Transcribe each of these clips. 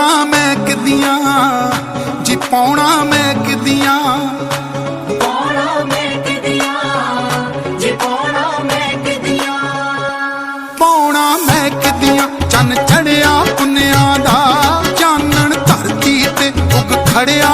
ਪਾਉਣਾ ਮੈਂ ਕਿਦੀਆਂ? ਜੀ ਪਾਉਣਾ ਮੈਂ ਕਿਦੀਆਂ? ਪਾਉਣਾ ਮੈਂ ਕਿਦੀਆਂ? ਜੀ ਪਾਉਣਾ ਮੈਂ ਕਿਦੀਆਂ? ਪਾਉਣਾ ਮੈਂ ਕਿਦੀਆਂ? ਚੰਨ ਚੜਿਆ ਪੁੰਨਿਆਂ ਦਾ। ਚਾਨਣ ਧਰਤੀ ਤੇ ਉਗ ਖੜਿਆ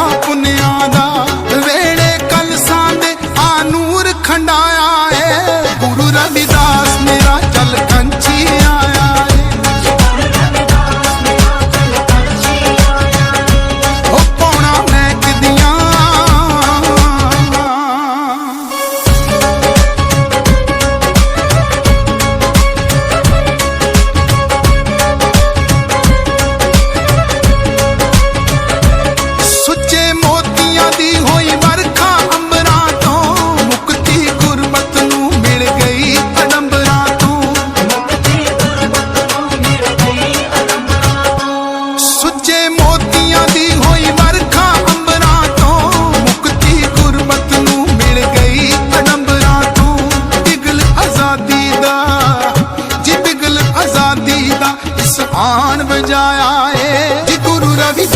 ਆਨ ਬਜਾਇਆ ਏ। ਗੁਰੂ ਰਵੀ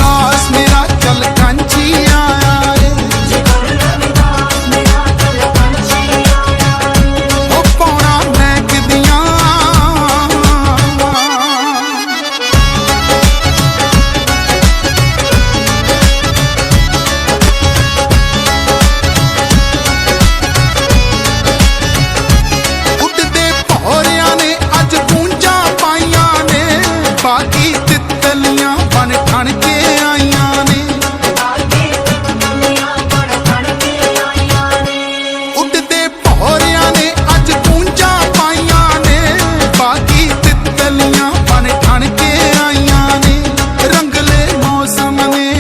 ਦੁਨੀਆਂ ਪਾਈਆਂ ਨੇ। ਬਾਕੀ ਤਿੱਤਲੀਆਂ ਬਣ ਠਣ ਕੇ ਆਈਆਂ ਨੇ। ਰੰਗਲੇ ਮੌਸਮ ਨੇ,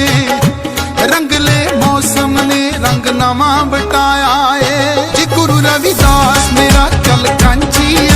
ਰੰਗਲੇ ਮੌਸਮ ਨੇ ਰੰਗ ਨਾਮਾ ਬਟਾਇਆ ਏ। ਜੀ ਗੁਰੂ ਰਵਿਦਾਸ ਮੇਰਾ ਕਲ ਕਾਂਜੀ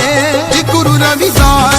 ਏ ਜੀ ਗੁਰੂ ਰਵਿਦਾਸ